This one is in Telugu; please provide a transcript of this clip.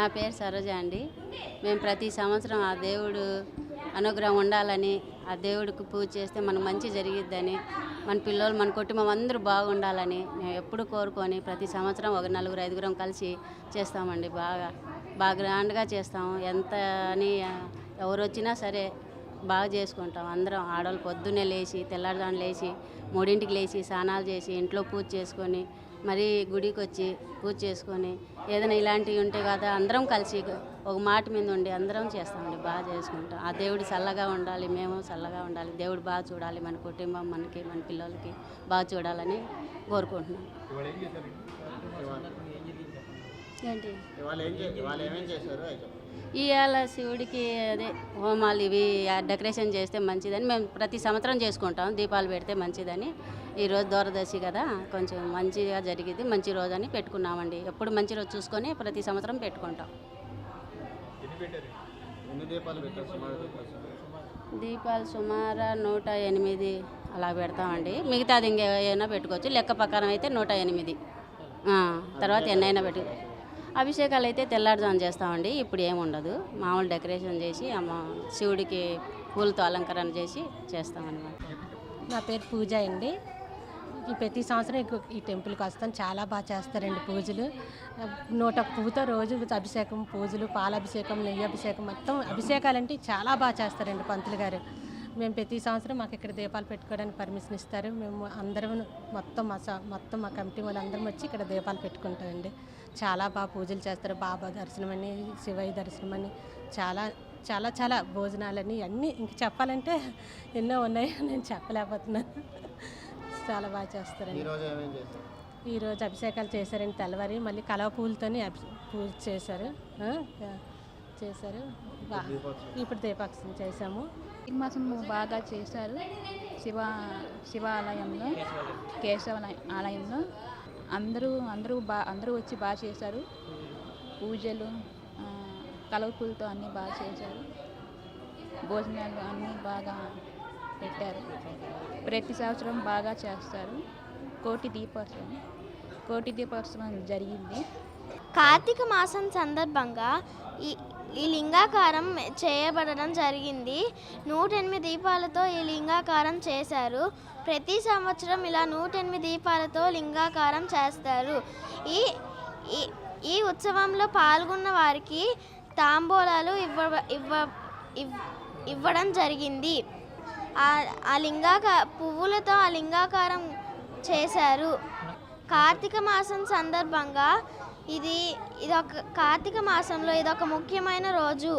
నా పేరు సరోజ అండి. మేము ప్రతి సంవత్సరం ఆ దేవుడు అనుగ్రహం ఉండాలని ఆ దేవుడికి పూజ చేస్తే మనకు మంచి జరిగిద్దని మన పిల్లలు మన కుటుంబం అందరూ బాగుండాలని మేము ఎప్పుడు కోరుకొని ప్రతి సంవత్సరం ఒక నలుగురు ఐదుగురం కలిసి చేస్తామండి. బాగా బాగా గ్రాండ్గా చేస్తాము. ఎంత అని ఎవరు వచ్చినా సరే బాగా చేసుకుంటాం. అందరం ఆడవాళ్ళు పొద్దున్నే లేచి తెల్లారుజామున లేచి మూడింటికి లేచి స్నానాలు చేసి ఇంట్లో పూజ చేసుకొని మరీ గుడికి వచ్చి పూజ చేసుకొని ఏదైనా ఇలాంటివి ఉంటే కదా అందరం కలిసి ఒక మాట మీద ఉండి అందరం చేస్తామండి బాగా చేసుకుంటాం. ఆ దేవుడు చల్లగా ఉండాలి మేము చల్లగా ఉండాలి దేవుడు బాగా చూడాలి మన కుటుంబం మనకి మన పిల్లలకి బాగా చూడాలని కోరుకుంటున్నాం. ఏంటి? ఇవాళ శివుడికి అదే హోమాలు ఇవి డెకరేషన్ చేస్తే మంచిదని మేము ప్రతి సంవత్సరం చేసుకుంటాం. దీపాలు పెడితే మంచిదని. ఈరోజు దూరదర్శి కదా కొంచెం మంచిగా జరిగింది మంచి రోజు అని పెట్టుకున్నామండి. ఎప్పుడు మంచి రోజు చూసుకొని ప్రతి సంవత్సరం పెట్టుకుంటాం. దీపాలు సుమారు దీపాలు దీపాలు సుమారు నూట ఎనిమిది అలా పెడతామండి. మిగతాది ఇంకేమైనా పెట్టుకోవచ్చు. లెక్క ప్రకారం అయితే నూట ఎనిమిది. ఆ, తర్వాత ఎన్నైనా పెట్టు అభిషేకాలు అయితే తెల్లారుజాము చేస్తామండి. ఇప్పుడు ఏముండదు మామూలు డెకరేషన్ చేసి అమ్మ శివుడికి పూలతో అలంకరణ చేసి చేస్తామన్నమాట. నా పేరు పూజ అండి. ఈ ప్రతి సంవత్సరం ఈ టెంపుల్కి వస్తాను చాలా బాగా చేస్తారండి పూజలు. నూట పూతో పువ్వుతో రోజు అభిషేకం పూజలు పాలాభిషేకం నెయ్యి అభిషేకం మొత్తం అభిషేకాలంటే చాలా బాగా చేస్తారండి పంతులు గారు. మేము ప్రతి సంవత్సరం మాకు ఇక్కడ దీపాలు పెట్టుకోవడానికి పర్మిషన్ ఇస్తారు. మేము అందరం మొత్తం మా మొత్తం మా కమిటీ వాళ్ళందరం వచ్చి ఇక్కడ దీపాలు పెట్టుకుంటామండి. చాలా బాగా పూజలు చేస్తారు. బాబా దర్శనం అని శివయ్య దర్శనం అని చాలా చాలా చాలా భోజనాలని అన్నీ ఇంక చెప్పాలంటే ఎన్నో ఉన్నాయి నేను చెప్పలేకపోతున్నాను. చాలా బాగా చేస్తారండి. ఈరోజు అభిషేకాలు చేశారండి తెల్లవారి మళ్ళీ కలవ పూలతోని అభి పూజ చేశారు. చేశారు. బా- ఇప్పుడు దీపాక్షం చేశాము. ఈ మాసం బాగా చేశారు. శివ శివాలయంలో కేశవ ఆలయంలో. అందరూ అందరూ బా అందరూ వచ్చి బాగా చేశారు. పూజలు ఆ, కలవపూలతో అన్నీ బాగా చేశారు. భోజనాలు అన్నీ బాగా పెట్టారు. ప్రతి సంవత్సరం బాగా చేస్తారు. కోటి దీపోత్సవం కోటి దీపోత్సవం జరిగింది. కార్తీక మాసం సందర్భంగా ఈ ఈ లింగాకారం చేయబడడం జరిగింది. నూట ఎనిమిది దీపాలతో ఈ లింగాకారం చేశారు. ప్రతి సంవత్సరం ఇలా నూట ఎనిమిది దీపాలతో లింగాకారం చేస్తారు. ఈ ఈ ఈ ఉత్సవంలో పాల్గొన్న వారికి తాంబూలాలు ఇవ్వ ఇవ్వ ఇవ్- ఇవ్వడం జరిగింది. ఆ- లింగాకా పువ్వులతో ఆ లింగాకారం చేశారు. కార్తీక మాసం సందర్భంగా ఇది ఇది ఒక కార్తీక మాసంలో ఇది ఒక ముఖ్యమైన రోజు.